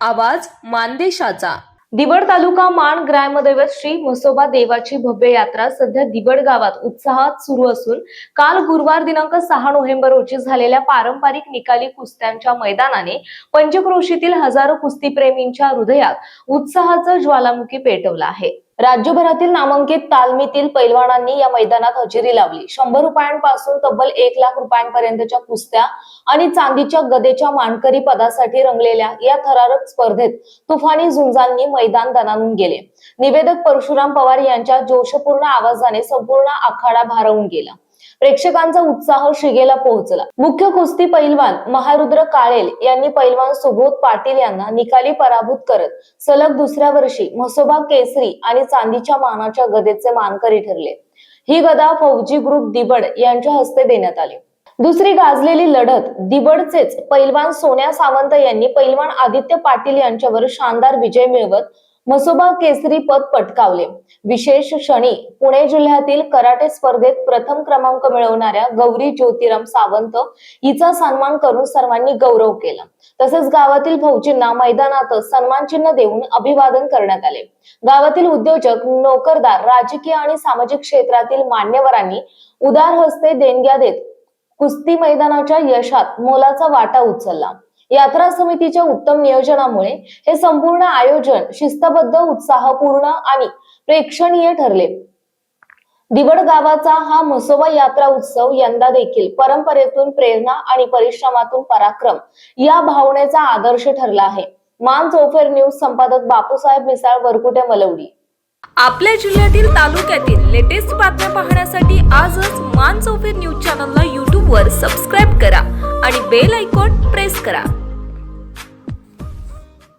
आवाज मानदेशाचा. दिवड तालुका मान ग्रामदैवत श्री म्हसोबा देवाची भव्य यात्रा सध्या दिवड गावात उत्साहात सुरू असून काल गुरुवार दिनांक सहा नोव्हेंबर रोजी झालेल्या पारंपरिक निकाली कुस्त्यांच्या मैदानाने पंचक्रोशीतील हजारो कुस्तीप्रेमींच्या हृदयात उत्साहाचा ज्वालामुखी पेटवला आहे. राज्यभरातील नामांकित तालमीतील पैलवानांनी या मैदानात हजेरी लावली. शंभर रुपयांपासून तब्बल एक लाख रुपयांपर्यंतच्या कुस्त्या आणि चांदीच्या गदेच्या मानकरी पदासाठी रंगलेल्या या थरारक स्पर्धेत तुफानी झुंजांनी मैदान दणानून गेले. निवेदक परशुराम पवार यांच्या जोशपूर्ण आवाजाने संपूर्ण आखाडा भारवून गेला. प्रेक्षकांचा उत्साह शिगेला पोहोचला. मुख्य कुस्ती पैलवान महारुद्र काळेल यांनी पैलवान सुबोध पाटील यांना निकाली पराभूत करत सलग दुसऱ्या वर्षी म्हसोबा केसरी आणि चांदीच्या मानाच्या गदेचे मानकरी ठरले. ही गदा फौजी ग्रुप दिबड यांच्या हस्ते देण्यात आली. दुसरी गाजलेली लढत दिबडचेच पैलवान सोन्या सावंत यांनी पैलवान आदित्य पाटील यांच्यावर शानदार विजय मिळवत म्हसोबा केसरी पद पटकावले. विशेष क्षणी पुणे जिल्ह्यातील कराटे स्पर्धेत प्रथम क्रमांक मिळवणाऱ्या गौरी ज्योतिराम सावंत हिचा सन्मान करून सर्वांनी गौरव केला. तसेच गावातील भाऊजींना मैदानातच सन्मान चिन्ह देऊन अभिवादन करण्यात आले. गावातील उद्योजक नोकरदार राजकीय आणि सामाजिक क्षेत्रातील मान्यवरांनी उदार हस्ते देणग्या देत कुस्ती मैदानाच्या यशात मोलाचा वाटा उचलला. यात्रा समितीच्या उत्तम नियोजनामुळे हे संपूर्ण आयोजन शिस्तबद्ध उत्साहपूर्ण आणि प्रेक्षणीय ठरले. दिवड गावाचा हा म्हसोबा यात्रा उत्सव यंदा देखील परंपरेतून प्रेरणा आणि परिश्रमातून पराक्रम या भावनेचा आदर्श ठरला आहे. मान चौफेर न्यूज संपादक बापूसाहेब मिसाळ वरकुटे मलवडी. आपल्या जिल्ह्यातील तालुक्यातील लेटेस्ट बातम्या पाहण्यासाठी आजच मान चौफेर न्यूज चॅनलला यूट्यूबवर सबस्क्राईब करा आणि बेल आयकॉन प्रेस करा.